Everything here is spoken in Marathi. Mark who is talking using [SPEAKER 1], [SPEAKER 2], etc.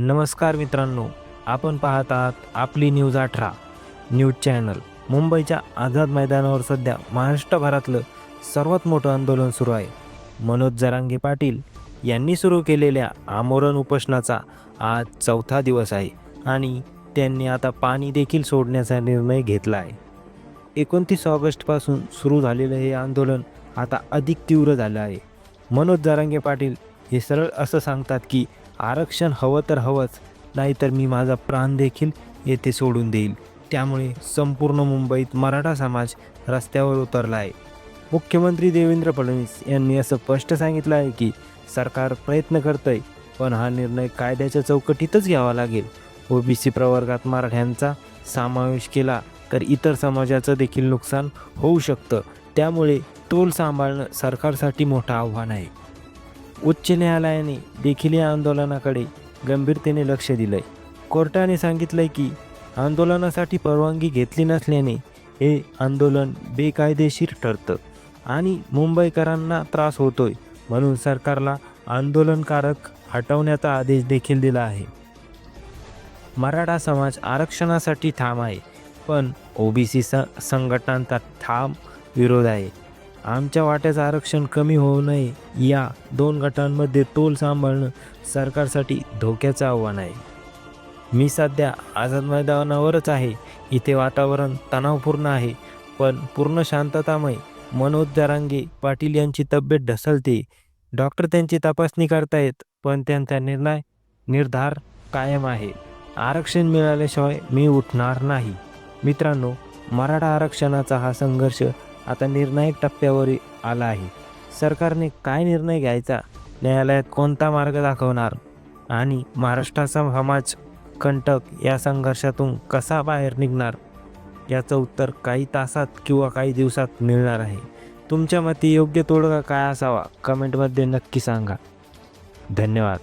[SPEAKER 1] नमस्कार मित्रांनो आपण पाहत आहात आपली न्यूज अठरा न्यूज चॅनल. मुंबईच्या आझाद मैदानावर सध्या महाराष्ट्रभरातलं सर्वात मोठं आंदोलन सुरू आहे. मनोज जरांगे पाटील यांनी सुरू केलेल्या आमोरण उपोषणाचा आज चौथा दिवस आहे आणि त्यांनी आता पाणी देखील सोडण्याचा निर्णय घेतला आहे. एकोणतीस ऑगस्टपासून सुरू झालेलं हे आंदोलन आता अधिक तीव्र झालं आहे. मनोज जरांगे पाटील हे सरळ असं सांगतात की आरक्षण हवं तर हवंच नाहीतर मी माझा प्राण देखील येथे सोडून देईल. त्यामुळे संपूर्ण मुंबईत मराठा समाज रस्त्यावर उतरला आहे मुख्यमंत्री देवेंद्र फडणवीस यांनी असं स्पष्ट सांगितलं आहे की सरकार प्रयत्न करतंय पण हा निर्णय कायद्याच्या चौकटीतच घ्यावा लागेल. ओबीसी प्रवर्गात मराठ्यांचा समावेश केला तर इतर समाजाचं देखील नुकसान होऊ शकतं. त्यामुळे तोल सांभाळणं सरकारसाठी मोठं आव्हान आहे. उच्च न्यायालयाने देखील या आंदोलनाकडे गंभीरतेने लक्ष दिलंय. कोर्टाने सांगितलंय की आंदोलनासाठी परवानगी घेतली नसल्याने हे आंदोलन बेकायदेशीर ठरतं आणि मुंबईकरांना त्रास होतोय म्हणून सरकारला आंदोलनकारक हटवण्याचा आदेश देखील दिला आहे. मराठा समाज आरक्षणासाठी ठाम आहे पण ओबीसी स संघटनांचा ठाम विरोध आहे. आमच्या वाट्याचं आरक्षण कमी होऊ नये. या दोन गटांमध्ये तोल सांभाळणं सरकारसाठी धोक्याचं आव्हान आहे. मी सध्या आझाद मैदानावरच आहे. इथे वातावरण तणावपूर्ण आहे पण पूर्ण शांततामय. मनोज जरांगे पाटील यांची तब्येत ढसलते डॉक्टर त्यांची तपासणी करतायत पण त्यांचा निर्णय निर्धार कायम आहे. आरक्षण मिळाल्याशिवाय मी उठणार नाही. मित्रांनो मराठा आरक्षणाचा हा संघर्ष आता निर्णायक टप्प्यावर आला आहे. सरकारने काय निर्णय घ्यायचा? न्यायालयात कोणता मार्ग दाखवणार? आणि महाराष्ट्राचा समाज कंटक या संघर्षातून कसा बाहेर निघणार? याचं उत्तर काही तासात किंवा काही दिवसात मिळणार आहे. तुमच्या मते योग्य तोडगा काय असावा? कमेंटमध्ये नक्की सांगा. धन्यवाद.